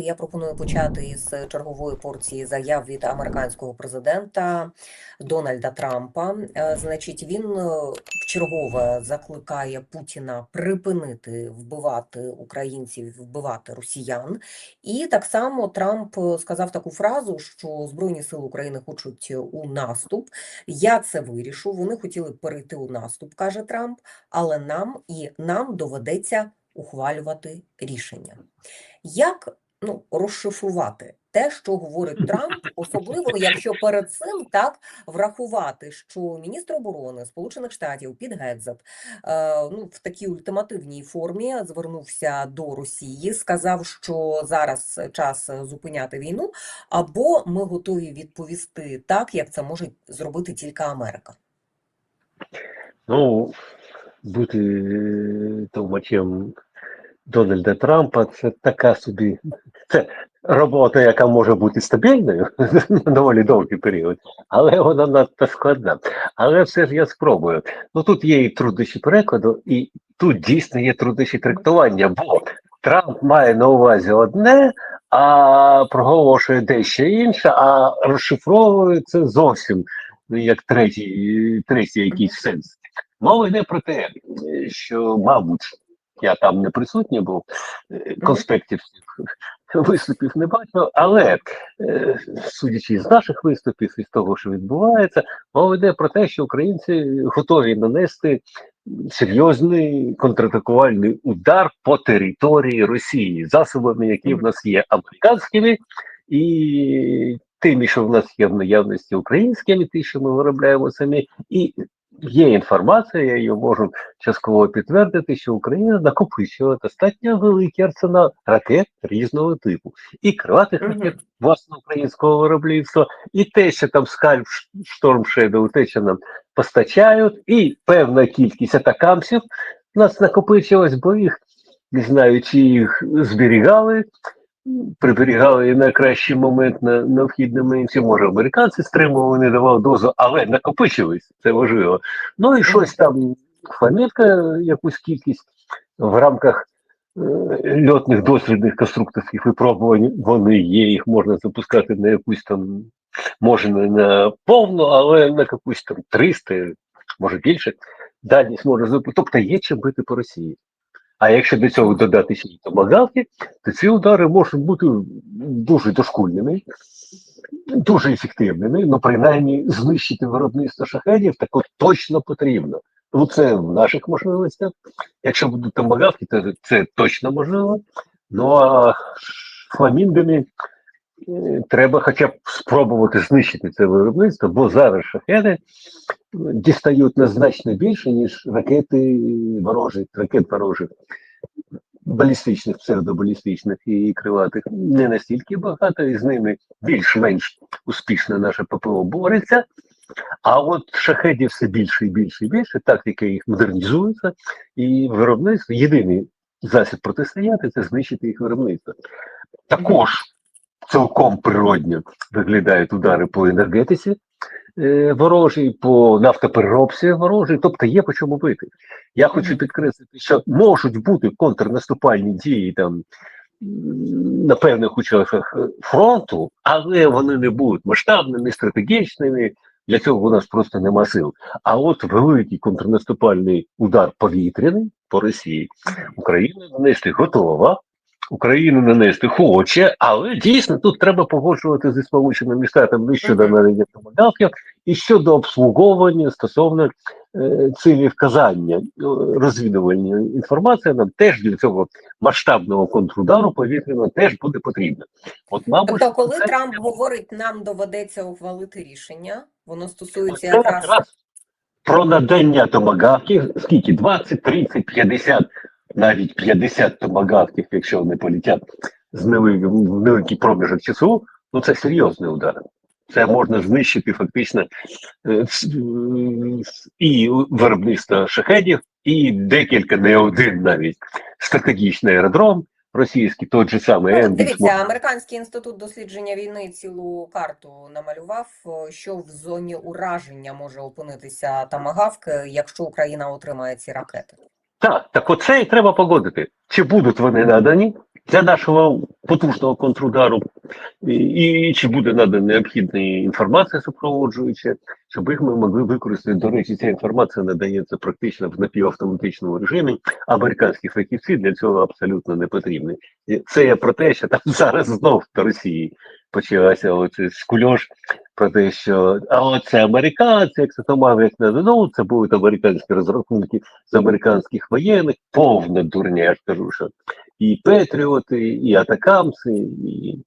Я пропоную почати із чергової порції заяв від американського президента Дональда Трампа. Е, Значить, він е, вчергове закликає Путіна припинити вбивати українців, вбивати росіян. І так само Трамп сказав таку фразу, що Збройні сили України хочуть у наступ. Я це вирішу. Вони хотіли перейти у наступ, каже Трамп, але нам і нам доведеться ухвалювати рішення. Як ну, розшифрувати те, що говорить Трамп, особливо якщо перед цим так врахувати, що міністр оборони Сполучених Штатів Піт Гекзет е, ну, в такій ультимативній формі звернувся до Росії, сказав, що зараз час зупиняти війну, або ми готові відповісти так, як це може зробити тільки Америка. Ну, бути товмачем Дональда Трампа це така собі це робота, яка може бути стабільною на доволі довгий період, але вона надто складна. Але все ж я спробую. Ну тут є і труднощі перекладу, і тут дійсно є труднощі трактування, бо Трамп має на увазі одне, а проголошує дещо інше, а розшифровує це зовсім ну, як третій, третій якийсь сенс. Мова йде про те, що, мабуть, я там не присутній був, е, конспектів виступів не бачив, але е, судячи з наших виступів і з того, що відбувається, мова йде про те, що українці готові нанести серйозний контратакувальний удар по території Росії, засобами, які в нас є американськими і тими, що в нас є в наявності українськими, ті, що ми виробляємо самі, і Є інформація, я її можу частково підтвердити, що Україна накопичила достатньо великий арсенал ракет різного типу, і крилатих ракет власного українського виробництва, і те, що там скальп Шторм Shadow, те, що нам постачають, і певна кількість атакамсів у нас накопичилась, бо їх не знаю, чи їх зберігали, приберігали на кращий момент на необхідний момент, чи може американці стримували, не давали дозу, але накопичились, це важливо. Ну і щось там фламітка, якусь кількість в рамках е, льотних дослідних конструкторських випробувань вони є, їх можна запускати на якусь там, може не на повну, але на якусь там 300, може більше, дальність можна запустити. Тобто є чим бити по Росії. А якщо до цього додати ще томагавки, то ці удари можуть бути дуже дошкульними, дуже ефективними, ну принаймні знищити виробництво шахедів також точно потрібно. Ну це в наших можливостях. Якщо будуть томагавки, то це точно можливо. Ну а фламінгами треба хоча б спробувати знищити це виробництво, бо зараз шахеди дістають нас значно більше, ніж ракети ворожі, ракет ворожих, балістичних, псевдобалістичних і крилатих не настільки багато, і з ними більш-менш успішно наше ППО бореться. А от шахедів все більше і більше і більше, тактика їх модернізується, і виробництво єдиний засіб протистояти це знищити їх виробництво. Також цілком природньо виглядають удари по енергетиці е, ворожій, по нафтопереробці ворожій, тобто є по чому бити. Я хочу підкреслити, що можуть бути контрнаступальні дії там на певних участках е, фронту, але вони не будуть масштабними, стратегічними. Для цього у нас просто нема сил. А от великий контрнаступальний удар повітряний по Росії Україна нанести готова. Україна нанести хоче, але дійсно тут треба погоджувати зі сполученими штатами щодо надання томагавків і щодо обслуговування стосовно е, цілі вказання е, розвідування інформації нам теж для цього масштабного контрудару повітряного теж буде потрібно. От, мабуть, Тобто, коли це- Трамп говорить, нам доведеться ухвалити рішення, воно стосується якраз про надання томагавків, скільки? 20, 30, 50, навіть 50 томагавків, якщо вони полетять з невеликий, проміжок часу, ну це серйозний удар. Це можна знищити фактично е, і виробництво шахедів, і декілька, не один навіть стратегічний аеродром російський, той же самий Ну. Дивіться, американський інститут дослідження війни цілу карту намалював, що в зоні ураження може опинитися тамагавк, якщо Україна отримає ці ракети. Так, так оце і треба погодити. Чи будуть вони надані, для нашого потужного контрудару, і, і чи буде надана необхідна інформація супроводжуюча, щоб їх ми могли використати. До речі, ця інформація надається практично в напівавтоматичному режимі. Американські фахівці для цього абсолютно не потрібні. Це я про те, що там зараз знов в Росії почалася оцей скульош про те, що а оце американці, як це то мав, як не ну, це будуть американські розрахунки з американських воєнних, повна дурня, я ж кажу, що і Петріоти, і Атакамси, і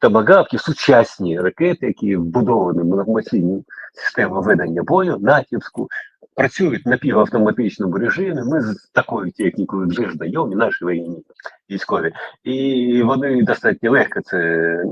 Тамагавки, сучасні ракети, які вбудовані в інформаційну систему ведення бою, натівську, працюють в напівавтоматичному режимі. Ми з такою технікою вже знайомі, наші воєнні військові, і вони достатньо легко це е,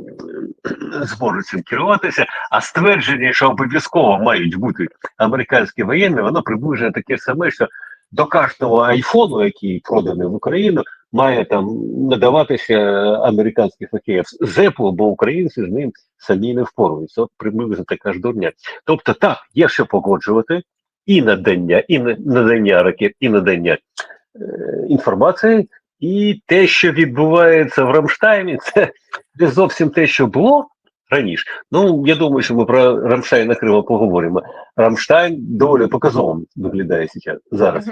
зможуть керуватися. А ствердження, що обов'язково мають бути американські воєнні, воно приближено таке саме, що до кожного айфону, який проданий в Україну, має там надаватися американських хокеїв з Apple, бо українці з ним самі не впоруються. От приблизно така ж дурня. Тобто, так, є що погоджувати і надання, і надання ракет, і надання е, інформації, і те, що відбувається в Рамштайні, це не зовсім те, що було раніше. Ну, я думаю, що ми про Рамштайн окремо поговоримо. Рамштайн доволі показовим виглядає зараз.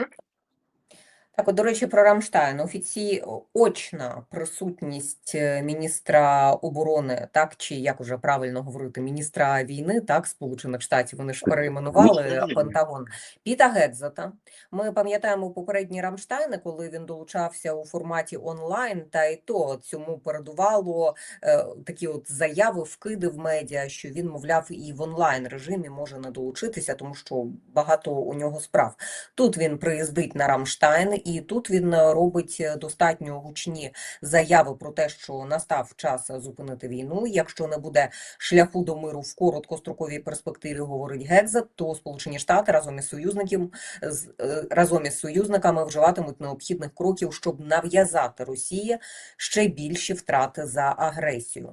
Так, от, до речі, про Рамштайн. Офіці... Очна присутність е, міністра оборони, так, чи як уже правильно говорити, міністра війни, так, Сполучених Штатів, вони ж перейменували Пентагон, Піта Гедзета. Ми пам'ятаємо попередні Рамштайни, коли він долучався у форматі онлайн, та й то цьому передувало е, такі от заяви, вкиди в медіа, що він, мовляв, і в онлайн режимі може не долучитися, тому що багато у нього справ. Тут він приїздить на Рамштайн, і тут він е, робить е, достатньо гучні заяви про те, що настав час зупинити війну. Якщо не буде шляху до миру в короткостроковій перспективі, говорить Гекзет, то Сполучені Штати разом із союзників з- е, разом із союзниками вживатимуть необхідних кроків, щоб нав'язати Росії ще більші втрати за агресію.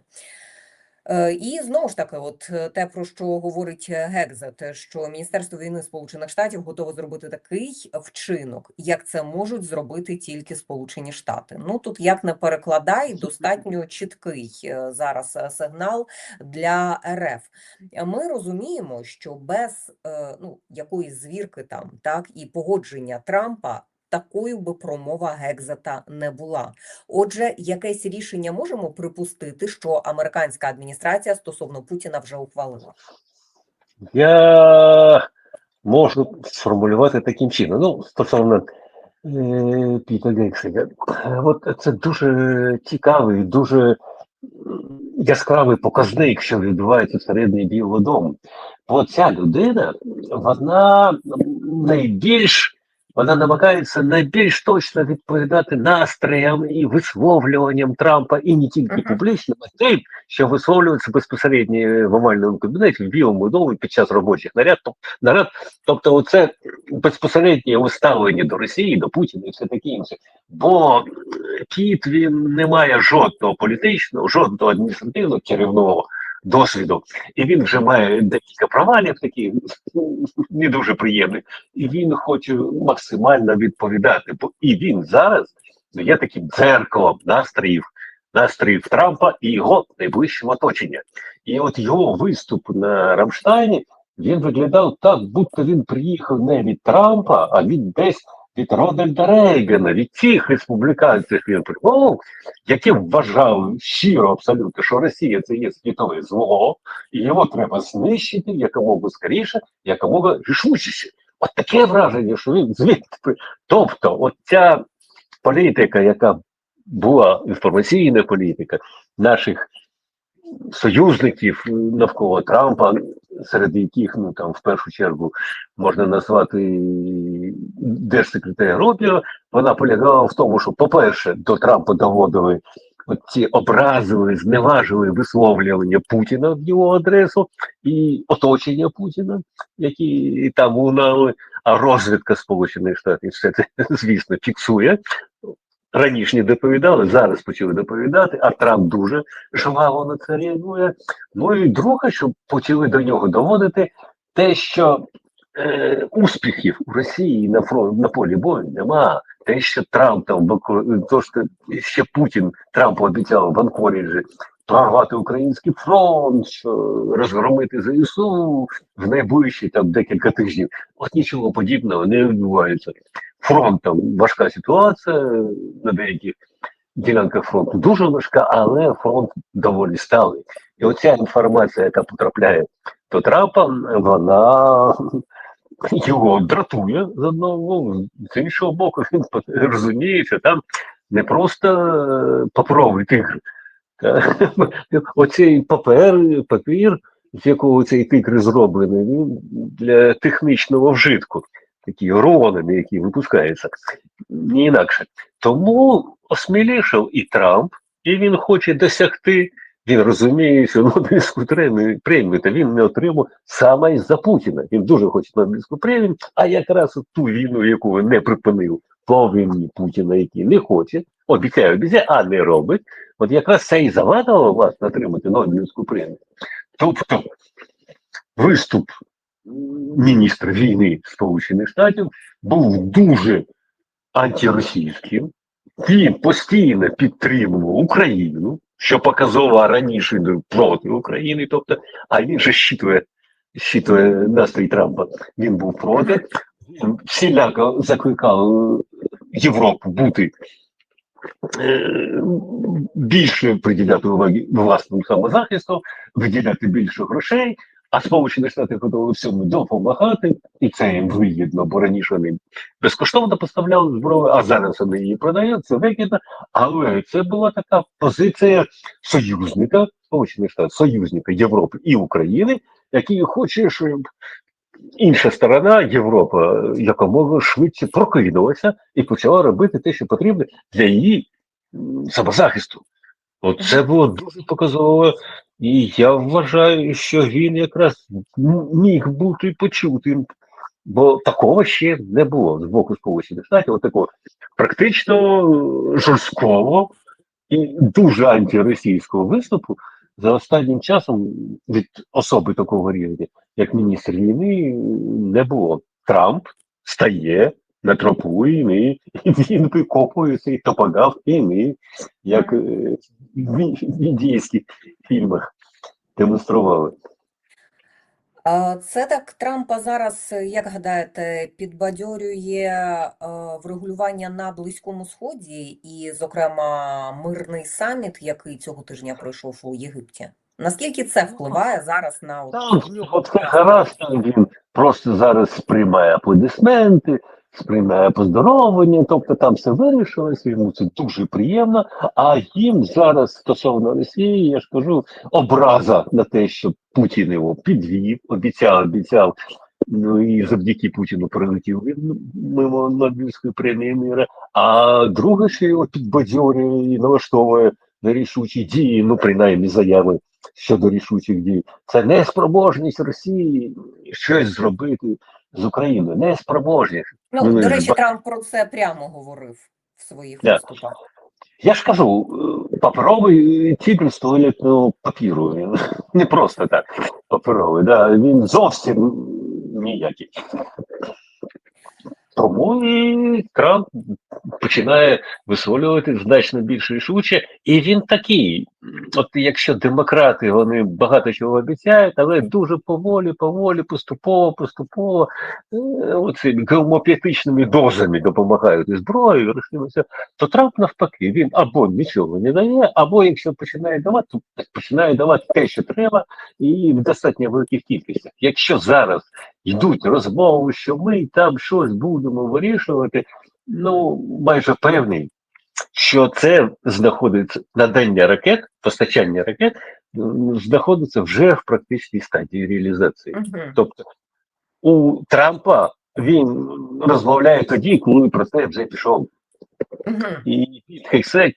Е, І знову ж таки, от е, те, про що говорить е, Гекзет, е, що Міністерство війни Сполучених Штатів готове зробити такий вчинок, як це можуть зробити тільки Сполучені Штати. Ну тут як не перекладай, достатньо чіткий зараз сигнал для РФ. Ми розуміємо, що без ну якоїсь звірки там, так і погодження Трампа. Такою би промова Гекзета не була. Отже, якесь рішення можемо припустити, що американська адміністрація стосовно Путіна вже ухвалила. Я можу сформулювати таким чином. Ну, стосовно е, Піта Гекселя, от це дуже цікавий, дуже яскравий показник, що відбувається всередині Білого Дому. Бо ця людина, вона найбільш вона намагається найбільш точно відповідати настроям і висловлюванням Трампа, і не тільки Мгм. публічно, а тим, що висловлюється безпосередньо в овальному кабінеті в Білому домі під час робочих наряд. Нарад. Тобто, оце безпосереднє виставлення до Росії, до Путіна і все таке інше. Бо е, Кіт він не має жодного політичного, жодного адміністративного керівного досвіду, і він вже має декілька провалів, таких не дуже приємних, і він хоче максимально відповідати. Бо і він зараз ну, є таким дзеркалом настроїв, настроїв Трампа і його найближчого оточення. І от його виступ на Рамштайні він виглядав так, будто він приїхав не від Трампа, а від десь від Рональда Рейгана, від тих республіканців він які вважав щиро абсолютно, що Росія це є світове зло, і його треба знищити якомога скоріше, якомога рішучіше. От таке враження, що він звідти. Тобто, от ця політика, яка була інформаційна політика наших союзників навколо Трампа, серед яких ну там в першу чергу можна назвати держсекретаря Рубіо, вона полягала в тому, що, по-перше, до Трампа доводили ці образили, зневажили висловлювання Путіна в його адресу і оточення Путіна, які там лунали, а розвідка Сполучених Штатів все це, звісно, фіксує. Раніше не доповідали, зараз почали доповідати, а Трамп дуже жваво на це реагує. Ну і друге, що почали до нього доводити, те, що е, успіхів у Росії на фронт на полі бою нема. Те, що Трамп там то, що ще Путін Трампу обіцяв в Анкоріджі прорвати український фронт, розгромити ЗСУ в найближчі там декілька тижнів. От нічого подібного не відбувається. Фронт там важка ситуація на деяких ділянках фронту дуже важка, але фронт доволі сталий. І оця інформація, яка потрапляє до Трампа, вона його дратує з одного з іншого боку, він розуміє, що там не просто е, паперовий тигр. Оцей папер, папір, з якого цей тигр зроблений, він для технічного вжитку, такі рулонами, які випускаються, не інакше. Тому осмілішав і Трамп, і він хоче досягти. Він розуміє, що Нобелівську премію та він не отримав саме із-за Путіна. Він дуже хоче Нобелівську премію, а якраз ту війну, яку він не припинив по Путіна, який не хоче, обіцяє, обіцяє, а не робить. От якраз це і завадило власне отримати Нобелівську премію. Тобто виступ міністра війни Сполучених Штатів був дуже антиросійським. Він постійно підтримував Україну, що показово раніше проти України. Тобто, а він же щитує, щитує настрій Трампа. Він був проти. Всіляко закликав Європу бути е, більше приділяти уваги власному самозахисту, виділяти більше грошей. А Сполучені Штати готові всьому допомагати, і це їм вигідно, бо раніше вони безкоштовно поставляли зброю, а зараз вони її продають, це вигідно. Але це була така позиція союзника Сполучених Штатів, союзника Європи і України, який хоче, щоб інша сторона, Європа, якомога швидше прокинулася і почала робити те, що потрібно для її самозахисту. От це було дуже показово, і я вважаю, що він якраз міг бути почутим, бо такого ще не було з боку Сполучених Штатів, от такого практично е, жорсткого і дуже антиросійського виступу за останнім часом від особи такого рівня, як міністр війни, не було. Трамп стає на тропу і він викопує цей топогав війни, як е, в індійських фільмах демонстрували. Це так Трампа зараз, е, як гадаєте, підбадьорює врегулювання на Близькому Сході і, зокрема, мирний саміт, який цього тижня пройшов у Єгипті. Наскільки це впливає зараз на от... Так, от нього гаразд, він просто зараз сприймає аплодисменти, поздоровлення, тобто там все вирішилося, йому це дуже приємно. А їм зараз стосовно Росії, я ж кажу, образа на те, що Путін його підвів, обіцяв, обіцяв. Ну і завдяки Путіну прилетів він мимо Нобелівської премії міра. А друге, що його підбадьорює і налаштовує на рішучі дії, ну принаймні заяви щодо рішучих дій, це неспроможність Росії щось зробити з Україною. Неспроможність. Ну, Ну, до речі, Трамп про це прямо говорив в своїх yeah. виступах. Я ж кажу, е, паперовий тільки з туалетного папіру. Він не просто так паперовий, да, він зовсім ніякий. Тому і Трамп починає висловлювати значно більш рішуче, і він такий. От якщо демократи вони багато чого обіцяють, але дуже поволі, поволі, поступово, поступово, е, оцими гомоп'ятичними дозами допомагають і зброєю, розумієте, то Трамп навпаки, він або нічого не дає, або якщо починає давати, то починає давати те, що треба, і в достатньо великих кількостях. Якщо зараз йдуть розмови, що ми там щось будемо вирішувати, ну майже певний, що це знаходиться надання ракет, постачання ракет знаходиться вже в практичній стадії реалізації. Мгм. Тобто у Трампа він розмовляє тоді, коли про це вже пішов. Мгм. І Хейсек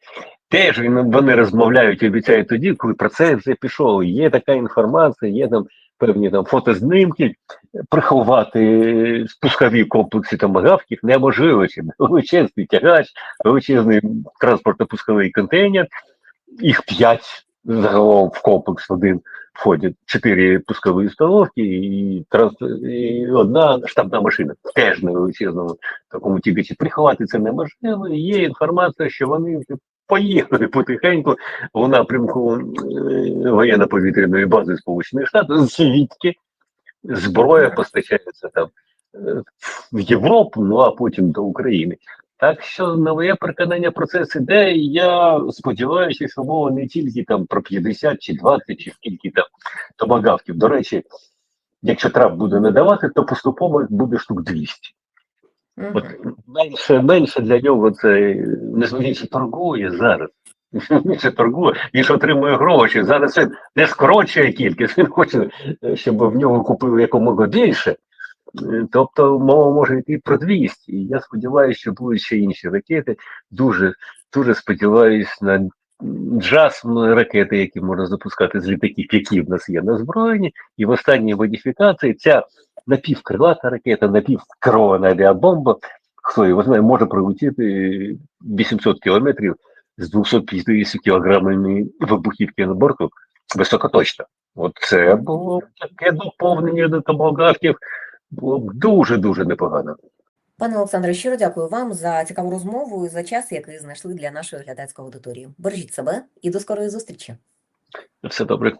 теж він, вони розмовляють і обіцяють тоді, коли про це вже пішов. Є така інформація, є там певні там фотознімки. Приховати спускові комплекси томагавків неможливо. Величезний тягач, величезний транспортно-пусковий контейнер, їх п'ять загалом в комплекс один входять чотири пускові установки і, транс... і одна штабна машина. Теж на величезному такому тібіці. Приховати це неможливо. Є інформація, що вони поїхали потихеньку в напрямку е, воєнно-повітряної бази Сполучених Штатів, звідки зброя постачається там е, в Європу, ну а потім до України. Так що на моє переконання процес іде. і Я сподіваюся, що мова не тільки там про 50 чи 20, чи скільки там томагавків. До речі, якщо Трамп буде надавати, то поступово буде штук 200. От менше, менше для нього це незважаючи торгує зараз. Він торгує, він ж отримує гроші. Зараз він не скорочує кількість, він хоче, щоб в нього купили якомога більше. Е, Тобто мова може йти про 200. І я сподіваюся, що будуть ще інші ракети. Дуже, дуже сподіваюся на джаз ракети, які можна запускати з літаків, які в нас є на зброєнні. І в останній модифікації ця напівкрилата ракета, напівкерована авіабомба, хто його знає, може прилетіти 800 кілометрів з 250 кілограмами вибухівки на борту високоточно. От це було таке доповнення до томогавків, було б дуже-дуже непогано. Пане Олександре, щиро дякую вам за цікаву розмову і за час, який знайшли для нашої глядацької аудиторії. Бережіть себе і до скорої зустрічі. Все добре.